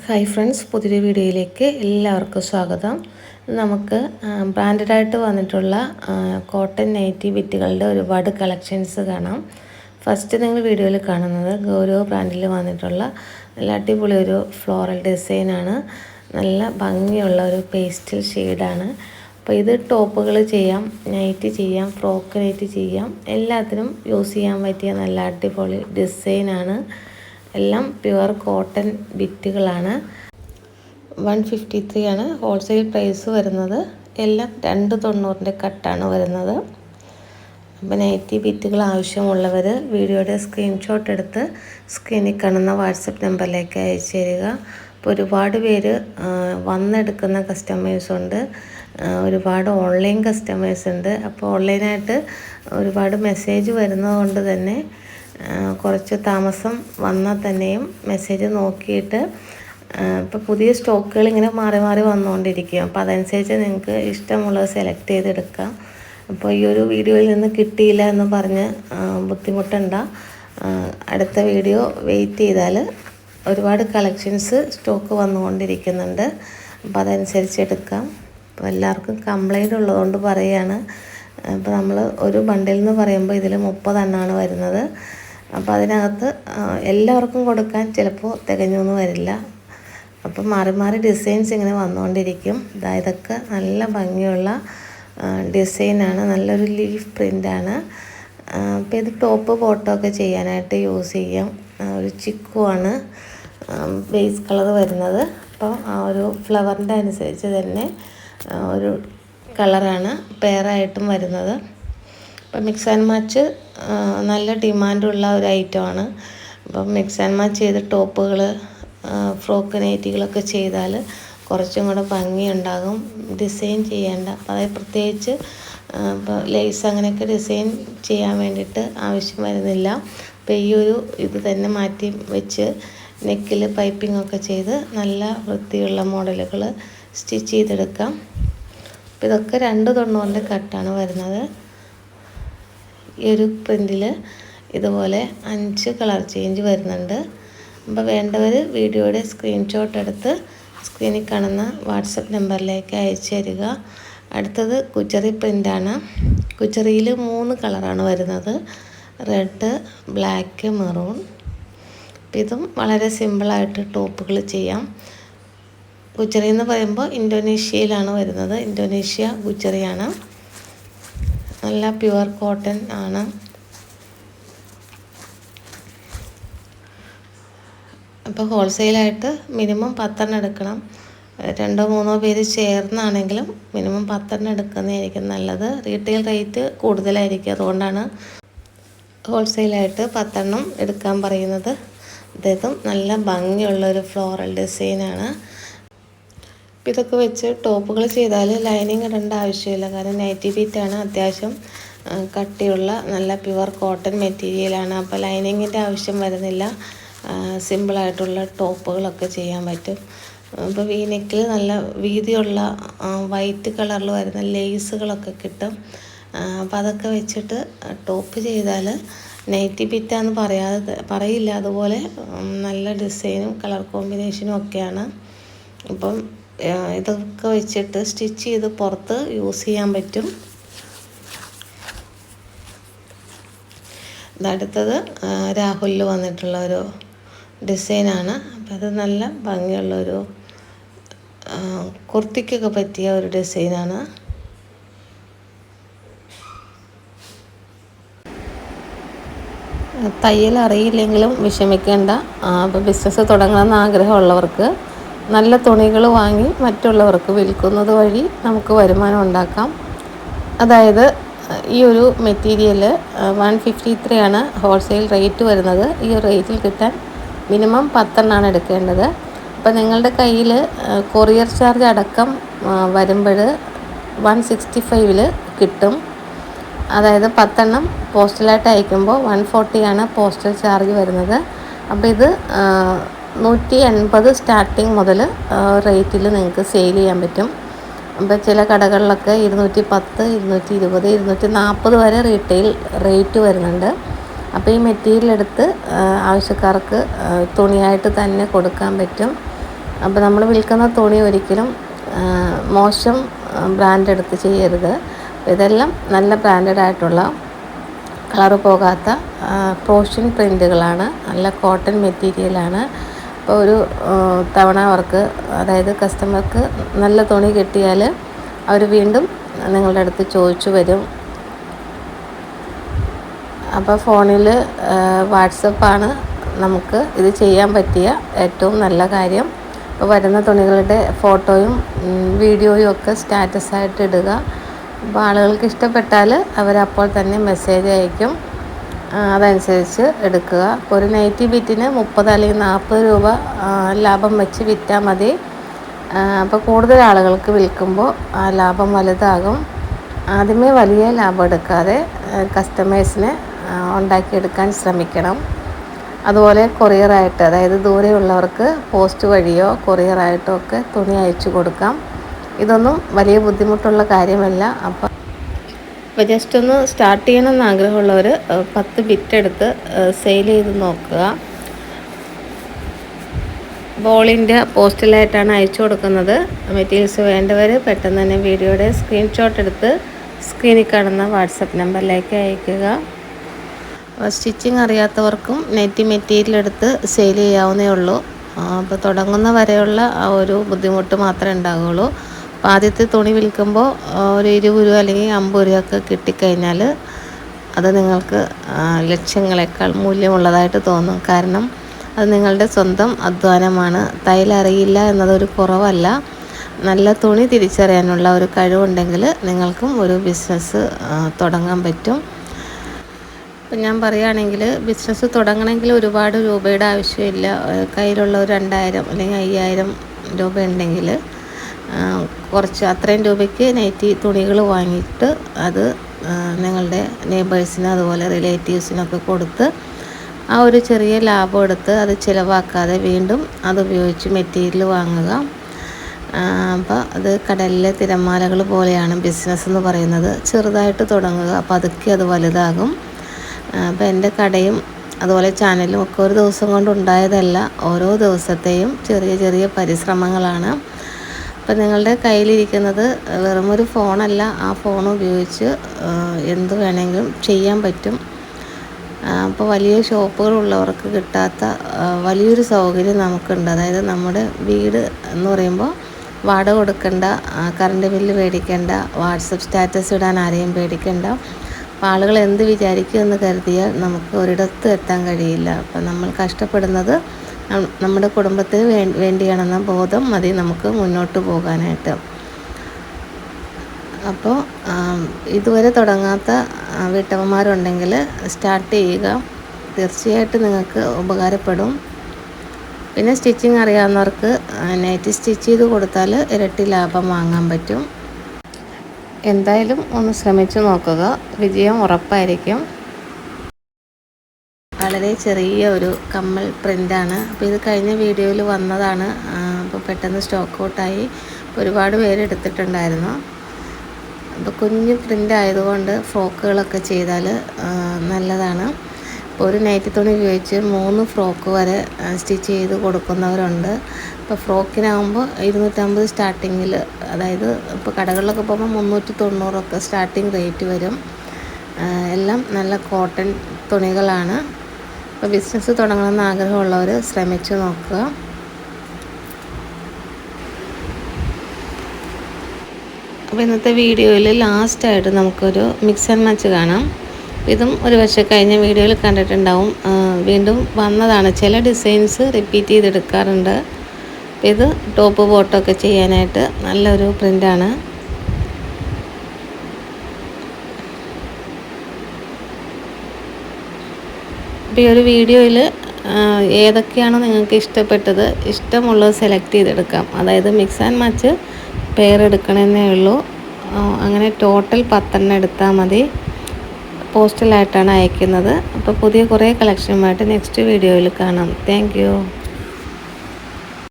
Hi friends പുതിയൊരു വീഡിയോയിലേക്ക് എല്ലാവർക്കും സ്വാഗതം. നമുക്ക് ബ്രാൻഡഡായിട്ട് വന്നിട്ടുള്ള കോട്ടൺ നൈറ്റി ബിറ്റുകളുടെ ഒരുപാട് കളക്ഷൻസ് കാണാം. ഫസ്റ്റ് നിങ്ങൾ വീഡിയോയിൽ കാണുന്നത് ഗൗരവ ബ്രാൻഡിൽ വന്നിട്ടുള്ള നല്ല അടിപൊളി ഒരു ഫ്ലോറൽ ഡിസൈനാണ് നല്ല ഭംഗിയുള്ള ഒരു പേസ്റ്റൽ ഷെയ്ഡാണ് അപ്പോൾ ഇത് ടോപ്പുകൾ ചെയ്യാം നൈറ്റ് ചെയ്യാം ഫ്രോക്ക് നൈറ്റ് ചെയ്യാം. എല്ലാത്തിനും യൂസ് ചെയ്യാൻ പറ്റിയ നല്ല അടിപൊളി ഡിസൈനാണ് എല്ലാം പ്യുവർ കോട്ടൺ ബിറ്റുകളാണ് വൺ ഫിഫ്റ്റി ത്രീ ആണ് ഹോൾസെയിൽ പ്രൈസ് വരുന്നത്. എല്ലാം രണ്ട് തൊണ്ണൂറിന്റെ കട്ടാണ് വരുന്നത്. അപ്പോൾ നൈറ്റി ബിറ്റുകൾ ആവശ്യമുള്ളവർ വീഡിയോയുടെ സ്ക്രീൻഷോട്ട് എടുത്ത് സ്ക്രീനിൽ കാണുന്ന വാട്സപ്പ് നമ്പറിലേക്ക് അയച്ചു തരിക. അപ്പോൾ ഒരുപാട് പേര് വന്നെടുക്കുന്ന കസ്റ്റമേഴ്സുണ്ട് ഒരുപാട് ഓൺലൈൻ കസ്റ്റമേഴ്സ് ഉണ്ട്. അപ്പോൾ ഓൺലൈനായിട്ട് ഒരുപാട് മെസ്സേജ് വരുന്നതുകൊണ്ട് തന്നെ കുറച്ച് താമസം വന്നാൽ തന്നെയും മെസ്സേജ് നോക്കിയിട്ട് ഇപ്പോൾ പുതിയ സ്റ്റോക്കുകൾ ഇങ്ങനെ മാറി മാറി വന്നുകൊണ്ടിരിക്കും അപ്പോൾ അതനുസരിച്ച് നിങ്ങൾക്ക് ഇഷ്ടമുള്ളത് സെലക്ട് ചെയ്തെടുക്കാം. അപ്പോൾ ഈ ഒരു വീഡിയോയിൽ നിന്ന് കിട്ടിയില്ല എന്ന് പറഞ്ഞ് ബുദ്ധിമുട്ടണ്ട. അടുത്ത വീഡിയോ വെയിറ്റ് ചെയ്താൽ ഒരുപാട് കളക്ഷൻസ് സ്റ്റോക്ക് വന്നുകൊണ്ടിരിക്കുന്നുണ്ട്. അപ്പോൾ അതനുസരിച്ച് എടുക്കാം. അപ്പോൾ എല്ലാവർക്കും കംപ്ലൈന്റ് ഉള്ളതുകൊണ്ട് പറയുകയാണ് അപ്പോൾ നമ്മൾ ഒരു ബണ്ടിൽ എന്ന് പറയുമ്പോൾ ഇതിൽ മുപ്പതെണ്ണമാണ് വരുന്നത്. അപ്പോൾ അതിനകത്ത് എല്ലാവർക്കും കൊടുക്കാൻ ചിലപ്പോൾ തികഞ്ഞൊന്നും വരില്ല. അപ്പം മാറി മാറി ഡിസൈൻസ് ഇങ്ങനെ വന്നുകൊണ്ടിരിക്കും ഇതൊക്കെ നല്ല ഭംഗിയുള്ള ഡിസൈനാണ് നല്ലൊരു ലീഫ് പ്രിന്റാണ് അപ്പോൾ ഇത് ടോപ്പ് ഫോട്ടോ ഒക്കെ ചെയ്യാനായിട്ട് യൂസ് ചെയ്യാം. ഒരു ചിക്കുവാണ് ബേസ് കളർ വരുന്നത്. അപ്പോൾ ആ ഒരു ഫ്ലവറിന്റെ അനുസരിച്ച് തന്നെ ഒരു കളറാണ് പെയറായിട്ടും വരുന്നത്. അപ്പം മിക്സ് ആൻഡ് മാച്ച് നല്ല ഡിമാൻഡുള്ള ഒരു ഐറ്റമാണ്. അപ്പം മിക്സ് ആൻഡ് മാച്ച് ചെയ്ത് ടോപ്പുകൾ ഫ്രോക്ക് നൈറ്റികളൊക്കെ ചെയ്താൽ കുറച്ചും കൂടെ ഭംഗിയുണ്ടാകും. ഡിസൈൻ ചെയ്യേണ്ട അതായത് പ്രത്യേകിച്ച് ഇപ്പോൾ ലേസ് അങ്ങനെയൊക്കെ ഡിസൈൻ ചെയ്യാൻ വേണ്ടിയിട്ട് ആവശ്യം വരുന്നില്ല. അപ്പോൾ ഈ ഒരു ഇത് തന്നെ മാറ്റി വെച്ച് നെക്കിൽ പൈപ്പിംഗ് ഒക്കെ ചെയ്ത് നല്ല വൃത്തിയുള്ള മോഡലുകൾ സ്റ്റിച്ച് ചെയ്തെടുക്കാം. അപ്പോൾ ഇതൊക്കെ രണ്ട് തൊണ്ണൂറിന്റെ കട്ടാണ് വരുന്നത്. ഈ ഒരു പ്രിന്റിൽ ഇതുപോലെ അഞ്ച് കളർ ചേഞ്ച് വരുന്നുണ്ട്. അപ്പോൾ വേണ്ടവർ വീഡിയോയുടെ സ്ക്രീൻഷോട്ട് എടുത്ത് സ്ക്രീനിൽ കാണുന്ന വാട്സപ്പ് നമ്പറിലേക്ക് അയച്ചു തരിക. അടുത്തത് കുച്ചറി പ്രിന്റാണ് കുച്ചറിയിൽ മൂന്ന് കളറാണ് വരുന്നത്. Red black maroon. ഇതും വളരെ സിമ്പിളായിട്ട് ടോപ്പുകൾ ചെയ്യാം. ഗുജറി എന്ന് പറയുമ്പോൾ ഇൻഡോനേഷ്യയിലാണ് വരുന്നത്. ഇൻഡോനേഷ്യ ഗുജറിയാണ് നല്ല പ്യുവർ കോട്ടൺ ആണ്. അപ്പോൾ ഹോൾസെയിലായിട്ട് മിനിമം പത്തെണ്ണം എടുക്കണം. രണ്ടോ മൂന്നോ പേര് ചേർന്നാണെങ്കിലും മിനിമം പത്തെണ്ണം എടുക്കുന്നതായിരിക്കും നല്ലത്. റീറ്റെയിൽ റേറ്റ് കൂടുതലായിരിക്കും. അതുകൊണ്ടാണ് ഹോൾസെയിലായിട്ട് പത്തെണ്ണം എടുക്കാൻ പറയുന്നത്. അദ്ദേഹം നല്ല ഭംഗിയുള്ളൊരു ഫ്ലോറൽ ഡിസൈനാണ്. അപ്പോൾ ഇതൊക്കെ വെച്ച് ടോപ്പുകൾ ചെയ്താൽ ലൈനിങ് ഇടേണ്ട ആവശ്യമില്ല. കാരണം നൈറ്റി ബീറ്റാണ് അത്യാവശ്യം കട്ടിയുള്ള നല്ല പ്യുവർ കോട്ടൺ മെറ്റീരിയലാണ്. അപ്പോൾ ലൈനിങ്ങിന്റെ ആവശ്യം വരുന്നില്ല. സിമ്പിളായിട്ടുള്ള ടോപ്പുകളൊക്കെ ചെയ്യാൻ പറ്റും. അപ്പോൾ വീനെക്കിൽ നല്ല വീതിയുള്ള വൈറ്റ് കളറിൽ വരുന്ന ലേസുകളൊക്കെ കിട്ടും. അപ്പോൾ അതൊക്കെ വെച്ചിട്ട് ടോപ്പ് ചെയ്താൽ നൈറ്റി ബിറ്റാന്ന് പറയാതെ പറയില്ല. അതുപോലെ നല്ല ഡിസൈനും കളർ കോമ്പിനേഷനും ഒക്കെയാണ്. അപ്പം ഇതൊക്കെ വെച്ചിട്ട് സ്റ്റിച്ച് ചെയ്ത് പുറത്ത് യൂസ് ചെയ്യാൻ പറ്റും. അടുത്തത് രാഹുലിൽ വന്നിട്ടുള്ള ഒരു ഡിസൈനാണ് അപ്പം അത് നല്ല ഭംഗിയുള്ളൊരു കുർത്തിക്കൊക്കെ പറ്റിയ ഒരു ഡിസൈനാണ് തയ്യൽ അറിയില്ലെങ്കിലും വിഷമിക്കേണ്ട. അപ്പോൾ ബിസിനസ് തുടങ്ങണമെന്ന് ആഗ്രഹമുള്ളവർക്ക് നല്ല തുണികൾ വാങ്ങി മറ്റുള്ളവർക്ക് വിൽക്കുന്നത് വഴി നമുക്ക് വരുമാനം ഉണ്ടാക്കാം. അതായത് ഈ ഒരു മെറ്റീരിയൽ വൺ ഫിഫ്റ്റി ത്രീ ആണ് ഹോൾസെയിൽ റേറ്റ് വരുന്നത്. ഈ റേറ്റിൽ കിട്ടാൻ മിനിമം പത്തെണ്ണമാണ് എടുക്കേണ്ടത്. അപ്പോൾ നിങ്ങളുടെ കയ്യിൽ കൊറിയർ ചാർജ് അടക്കം വരുമ്പോൾ വൺ സിക്സ്റ്റി ഫൈവിൽ കിട്ടും. അതായത് പത്തെണ്ണം പോസ്റ്റലായിട്ട് അയക്കുമ്പോൾ വൺ ഫോർട്ടിയാണ് പോസ്റ്റൽ ചാർജ് വരുന്നത്. അപ്പോൾ ഇത് നൂറ്റി എൺപത് സ്റ്റാർട്ടിങ് മുതൽ റേറ്റിൽ നിങ്ങൾക്ക് സെയിൽ ചെയ്യാൻ പറ്റും. അപ്പോൾ ചില കടകളിലൊക്കെ ഇരുന്നൂറ്റി പത്ത് ഇരുന്നൂറ്റി ഇരുപത് ഇരുന്നൂറ്റി നാൽപ്പത് വരെ റീറ്റെയിൽ റേറ്റ് വരുന്നുണ്ട്. അപ്പോൾ ഈ മെറ്റീരിയൽ എടുത്ത് ആവശ്യക്കാർക്ക് തുണിയായിട്ട് തന്നെ കൊടുക്കാൻ പറ്റും. അപ്പോൾ നമ്മൾ വിൽക്കുന്ന തുണി ഒരിക്കലും മോശം ബ്രാൻഡ് എടുത്ത് ചെയ്യരുത്. ഇതെല്ലാം നല്ല ബ്രാൻഡഡ് ആയിട്ടുള്ള കളറ് പോകാത്ത പ്രോഷ്യൻ പ്രിന്റുകളാണ് നല്ല കോട്ടൺ മെറ്റീരിയലാണ് അപ്പോൾ ഒരു തവണ അവർക്ക് അതായത് കസ്റ്റമർക്ക് നല്ല തുണി കിട്ടിയാൽ അവർ വീണ്ടും നിങ്ങളുടെ അടുത്ത് ചോദിച്ചു വരും. അപ്പോൾ ഫോണിൽ വാട്സപ്പാണ് നമുക്ക് ഇത് ചെയ്യാൻ പറ്റിയ ഏറ്റവും നല്ല കാര്യം. അപ്പോൾ വരുന്ന തുണികളുടെ ഫോട്ടോയും വീഡിയോയും ഒക്കെ സ്റ്റാറ്റസായിട്ട് ഇടുക. അപ്പോൾ ആളുകൾക്ക് ഇഷ്ടപ്പെട്ടാൽ അവരപ്പോൾ തന്നെ മെസ്സേജ് അയക്കും. അതനുസരിച്ച് എടുക്കുക. ഒരു നൈറ്റി ബിറ്റിന് മുപ്പത് അല്ലെങ്കിൽ നാൽപ്പത് രൂപ ലാഭം വെച്ച് വിറ്റാൽ മതി. അപ്പോൾ കൂടുതൽ ആളുകൾക്ക് വിൽക്കുമ്പോൾ ആ ലാഭം വലുതാകും. ആദ്യമേ വലിയ ലാഭം എടുക്കാതെ കസ്റ്റമേഴ്സിനെ ഉണ്ടാക്കിയെടുക്കാൻ ശ്രമിക്കണം. അതുപോലെ കൊറിയറായിട്ട് അതായത് ദൂരെയുള്ളവർക്ക് പോസ്റ്റ് വഴിയോ കൊറിയറായിട്ടോ ഒക്കെ തുണി അയച്ചു കൊടുക്കാം. ഇതൊന്നും വലിയ ബുദ്ധിമുട്ടുള്ള കാര്യമല്ല. അപ്പം അപ്പോൾ ജസ്റ്റ് ഒന്ന് സ്റ്റാർട്ട് ചെയ്യണമെന്ന് ആഗ്രഹമുള്ളവർ പത്ത് ബിറ്റ് എടുത്ത് സെയിൽ ചെയ്ത് നോക്കുക. ബോളിന്റെ പോസ്റ്റലായിട്ടാണ് അയച്ചു കൊടുക്കുന്നത്. മെറ്റീരിയൽസ് വേണ്ടവർ പെട്ടെന്ന് തന്നെ വീഡിയോയുടെ സ്ക്രീൻഷോട്ട് എടുത്ത് സ്ക്രീനിൽ കാണുന്ന വാട്സപ്പ് നമ്പറിലേക്ക് അയക്കുക സ്റ്റിച്ചിങ് അറിയാത്തവർക്കും നെറ്റ് മെറ്റീരിയൽ എടുത്ത് സെയിൽ ചെയ്യാവുന്നേ ഉള്ളൂ. അപ്പോൾ തുടങ്ങുന്ന വരെയുള്ള ആ ഒരു ബുദ്ധിമുട്ട് മാത്രമേ ഉണ്ടാകുള്ളൂ അപ്പോൾ ആദ്യത്തെ തുണി വിൽക്കുമ്പോൾ ഒരു ഇരുപത് രൂപ അല്ലെങ്കിൽ അമ്പത് രൂപയൊക്കെ കിട്ടിക്കഴിഞ്ഞാൽ അത് നിങ്ങൾക്ക് ലക്ഷ്യങ്ങളെക്കാൾ മൂല്യമുള്ളതായിട്ട് തോന്നും. കാരണം അത് നിങ്ങളുടെ സ്വന്തം അധ്വാനമാണ്. തയ്യലറിയില്ല എന്നതൊരു കുറവല്ല. നല്ല തുണി തിരിച്ചറിയാനുള്ള ഒരു കഴിവുണ്ടെങ്കിൽ നിങ്ങൾക്കും ഒരു ബിസിനസ് തുടങ്ങാൻ പറ്റും. ഇപ്പം ഞാൻ പറയുകയാണെങ്കിൽ ബിസിനസ് തുടങ്ങണമെങ്കിൽ ഒരുപാട് രൂപയുടെ ആവശ്യമില്ല. കയ്യിലുള്ള ഒരു രണ്ടായിരം അല്ലെങ്കിൽ അയ്യായിരം രൂപ ഉണ്ടെങ്കിൽ കുറച്ച് അത്രയും രൂപയ്ക്ക് നൈറ്റി തുണികൾ വാങ്ങിയിട്ട് അത് നിങ്ങളുടെ നെയ്ബേഴ്സിന് അതുപോലെ റിലേറ്റീവ്സിനൊക്കെ കൊടുത്ത് ആ ഒരു ചെറിയ ലാഭം എടുത്ത് അത് ചിലവാക്കാതെ വീണ്ടും അത് ഉപയോഗിച്ച് മെറ്റീരിയൽ വാങ്ങുക. അപ്പോൾ അത് കടലിലെ തിരമാലകൾ പോലെയാണ് ബിസിനസ് എന്ന് പറയുന്നത്. ചെറുതായിട്ട് തുടങ്ങുക പതുക്കെ അത് വലുതാകും. അപ്പോൾ എന്റെ കടയും അതുപോലെ ചാനലും ഒക്കെ ഒരു ദിവസം കൊണ്ട് ഉണ്ടായതല്ല ഓരോ ദിവസത്തെയും ചെറിയ ചെറിയ പരിശ്രമങ്ങളാണ്. അപ്പം നിങ്ങളുടെ കയ്യിലിരിക്കുന്നത് വെറുമൊരു ഫോണല്ല. ആ ഫോൺ ഉപയോഗിച്ച് എന്ത് വേണമെങ്കിലും ചെയ്യാൻ പറ്റും. അപ്പോൾ വലിയ ഷോപ്പുകളുള്ളവർക്ക് കിട്ടാത്ത വലിയൊരു സൗകര്യം നമുക്കുണ്ട്. അതായത് നമ്മുടെ വീട് എന്ന് പറയുമ്പോൾ വാടക കൊടുക്കണ്ട കറണ്ട് ബില്ല് പേടിക്കണ്ട വാട്സപ്പ് സ്റ്റാറ്റസ് ഇടാൻ ആരെയും പേടിക്കണ്ട. അപ്പോൾ ആളുകൾ എന്ത് വിചാരിക്കുമെന്ന് കരുതിയാൽ നമുക്ക് ഒരിടത്ത് എത്താൻ കഴിയില്ല. അപ്പം നമ്മൾ കഷ്ടപ്പെടുന്നത് നമ്മുടെ കുടുംബത്തിന് വേ വേണ്ടിയാണെന്ന ബോധം മതി നമുക്ക് മുന്നോട്ട് പോകാനായിട്ട്. അപ്പോൾ ഇതുവരെ തുടങ്ങാത്ത വീട്ടമ്മമാരുണ്ടെങ്കിൽ സ്റ്റാർട്ട് ചെയ്യുക. തീർച്ചയായിട്ടും നിങ്ങൾക്ക് ഉപകാരപ്പെടും. പിന്നെ സ്റ്റിച്ചിങ് അറിയാവുന്നവർക്ക് നൈറ്റ് സ്റ്റിച്ച് ചെയ്ത് കൊടുത്താൽ ഇരട്ടി ലാഭം വാങ്ങാൻ പറ്റും. എന്തായാലും ഒന്ന് ശ്രമിച്ചു നോക്കുക. വിജയം ഉറപ്പായിരിക്കും. വളരെ ചെറിയ ഒരു കമ്മൽ പ്രിന്റാണ് അപ്പോൾ ഇത് കഴിഞ്ഞ വീഡിയോയിൽ വന്നതാണ്. അപ്പോൾ പെട്ടെന്ന് സ്റ്റോക്ക് ഔട്ടായി ഒരുപാട് പേര് എടുത്തിട്ടുണ്ടായിരുന്നു. അപ്പോൾ കുഞ്ഞ് പ്രിന്റ് ആയതുകൊണ്ട് ഫ്രോക്കുകളൊക്കെ ചെയ്താൽ നല്ലതാണ്. ഇപ്പോൾ ഒരു നൈറ്റി തുണി ഉപയോഗിച്ച് മൂന്ന് ഫ്രോക്ക് വരെ സ്റ്റിച്ച് ചെയ്ത് കൊടുക്കുന്നവരുണ്ട്. ഇപ്പോൾ ഫ്രോക്കിനാകുമ്പോൾ ഇരുന്നൂറ്റമ്പത് സ്റ്റാർട്ടിങ്ങിൽ അതായത് ഇപ്പോൾ കടകളിലൊക്കെ പോകുമ്പോൾ മുന്നൂറ്റി തൊണ്ണൂറൊക്കെ സ്റ്റാർട്ടിങ് റേറ്റ് വരും എല്ലാം നല്ല കോട്ടൺ തുണികളാണ്. അപ്പോൾ ബിസിനസ് തുടങ്ങണമെന്ന് ആഗ്രഹമുള്ളവർ ശ്രമിച്ചു നോക്കുക. അപ്പോൾ ഇന്നത്തെ വീഡിയോയിൽ ലാസ്റ്റായിട്ട് നമുക്കൊരു മിക്സ് ആൻഡ് മാച്ച് കാണാം. ഇതും ഒരു പക്ഷേ കഴിഞ്ഞ വീഡിയോയിൽ കണ്ടിട്ടുണ്ടാവും. വീണ്ടും വന്നതാണ്. ചില ഡിസൈൻസ് റിപ്പീറ്റ് ചെയ്തെടുക്കാറുണ്ട്. ഇത് ടോപ്പ് ബോട്ടൊക്കെ ചെയ്യാനായിട്ട് നല്ലൊരു പ്രിന്റാണ് അപ്പോൾ ഈ ഒരു വീഡിയോയിൽ ഏതൊക്കെയാണ് നിങ്ങൾക്ക് ഇഷ്ടപ്പെട്ടത്? ഇഷ്ടമുള്ളത് സെലക്ട് ചെയ്തെടുക്കാം. അതായത് മിക്സ് ആൻഡ് മച്ച് പേരെടുക്കണമെന്നേ ഉള്ളൂ. അങ്ങനെ ടോട്ടൽ പത്തെണ്ണം എടുത്താൽ മതി. പോസ്റ്റലായിട്ടാണ് അയക്കുന്നത്. അപ്പോൾ പുതിയ കുറേ കളക്ഷനുമായിട്ട് നെക്സ്റ്റ് വീഡിയോയിൽ കാണാം. താങ്ക്